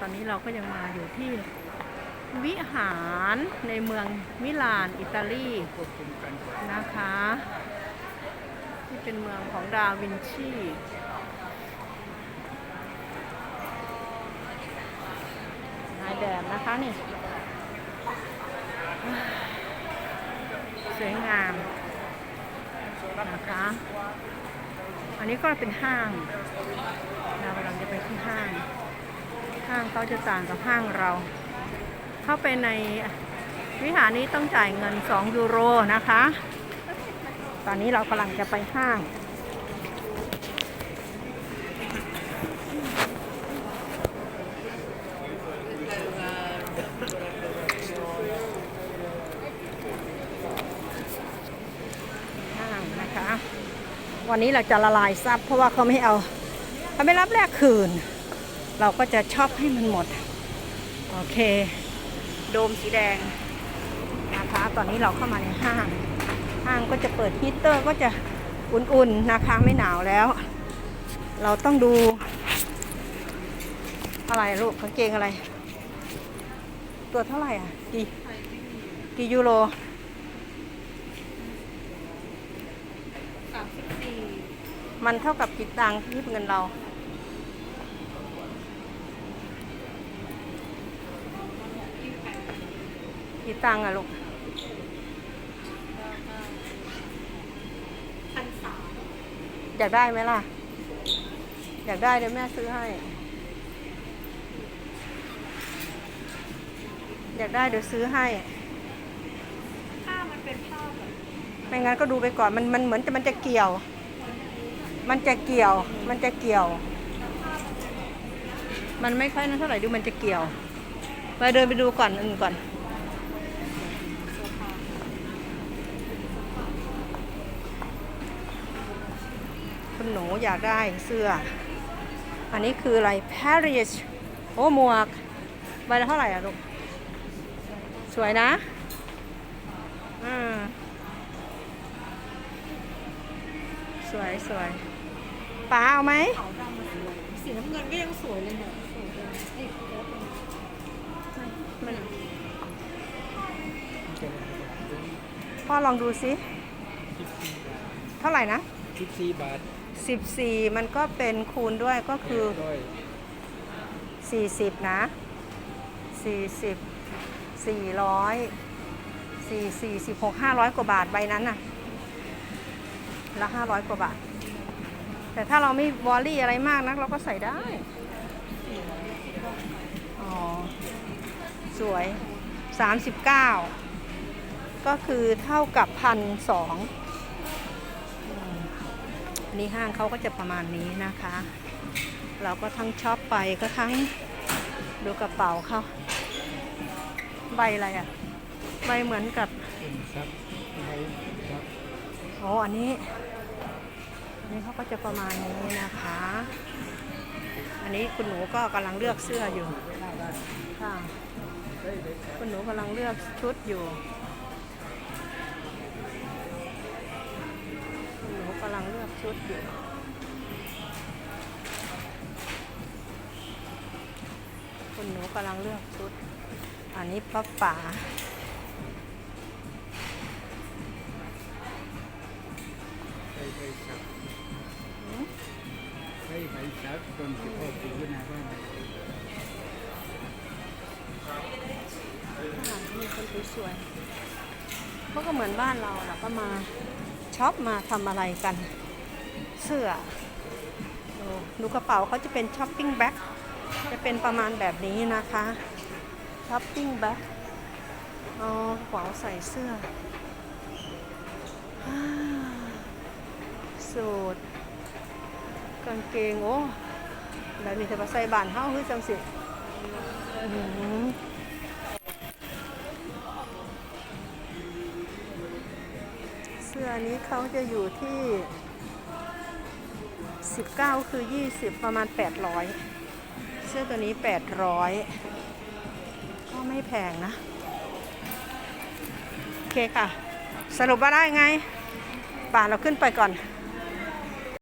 ตอนนี้เราก็ยังมาอยู่ที่วิหารในเมืองมิลานอิตาลีนะคะที่เป็นเมืองของดาวินชีนายแบบนะคะนี่สวยงามนะคะ อันนี้ก็เป็นห้างเรากำลังจะไปที่ห้าง ห้าง เขาจะต่างกับห้างเรา เข้าไปในวิหารนี้ต้องจ่ายเงิน 2 ยูโรนะคะ ตอนนี้เรากำลังจะไปห้าง ห้างนะคะ วันนี้เราจะละลายซับเพราะว่าเขาไม่เอาเขาไม่รับแลกคืน เราก็จะชอบให้มันหมด โอเค โดมสีแดงนะคะตอนนี้เราเข้ามาในห้าง ห้างก็จะเปิดฮีตเตอร์ก็จะอุ่นๆนะคะไม่หนาวแล้ว เราต้องดู อะไรลูกกางเกงอะไร ตัวเท่าไหร่อะกี่กี่ยูโรมันเท่ากับกี่ตังค์ที่เงินเรา กี่ตังค์อะลูกอยากได้ไหมล่ะ อยากได้เดี๋ยวแม่ซื้อให้ อยากได้เดี๋ยวซื้อให้ ผ้ามันเป็นผ้าแบบไม่งั้นก็ดูไปก่อนมันมันเหมือนจะมันจะเกี่ยว มันจะเกี่ยว มันจะเกี่ยว มันไม่ค่อยนั้นเท่าไหร่ดูมันจะเกี่ยว ไปเดินไปดูก่อนอื่นก่อน คุณหนูอยากได้เสื้อ อันนี้คืออะไร Paris โอ้หมวกใบละเท่าไหร่อะลูก สวยนะอืมสวยสวยป้าเอาไหม สีน้ำเงินก็ยังสวยเลยเนี่ยสวยเลยเอ้ยโค้ดมันพ่อลองดูสิ เท่าไหร่นะสิบสี่บาท 14 มันก็เป็นคูณด้วยก็คือร้อย40 นะ 40 400 4 4 16 500 กว่าบาทใบนั้นน่ะละ 500 กว่าบาท แต่ถ้าเราไม่วอลลี่อะไรมากนัก เราก็ใส่ได้ อ๋อ สวย 39 ก็คือเท่ากับพันสอง อันนี้ห้างเขาก็จะประมาณนี้นะคะ เราก็ทั้งช็อปไปก็ทั้งดูกระเป๋าเขาใบอะไรอะ่ะ ใบเหมือนกับเป็นซับไว้ซับโอ้อันนี้อันนี้เขาก็จะประมาณนี้นะคะ อันนี้คุณหนูก็กำลังเลือกเสื้ออยู่ค่ะคุณหนูกำลังเลือกชุดอยู่ ชุดอยู่คุณหนูกำลังเลือกชุด อันนี้ป้าป๋าใช้ใบซับใช้ใบซับจนสิบหกปีนะว่าข้างหลังมีคนสวยๆเขาก็เหมือนบ้านเราแหละก็มาช็อปมาทำอะไรกัน เสื้อดูกระเป๋าเขาจะเป็นช้อปปิ้งแบ็คจะเป็นประมาณแบบนี้นะคะช้อปปิ้งแบ็คอ๋อกระเป๋าใส่เสื้อสูทกางเกงโอ้แล้วนี่จะมาใส่บานเฮ้าคือจังสิอื้ออเสื้อนี้เขาจะอยู่ที่ 19 คือ 20 ประมาณ 800 เสื้อตัวนี้ 800 ก็ไม่แพงนะ โอเคค่ะ สรุปว่าได้ไง ป่าเราขึ้นไปก่อน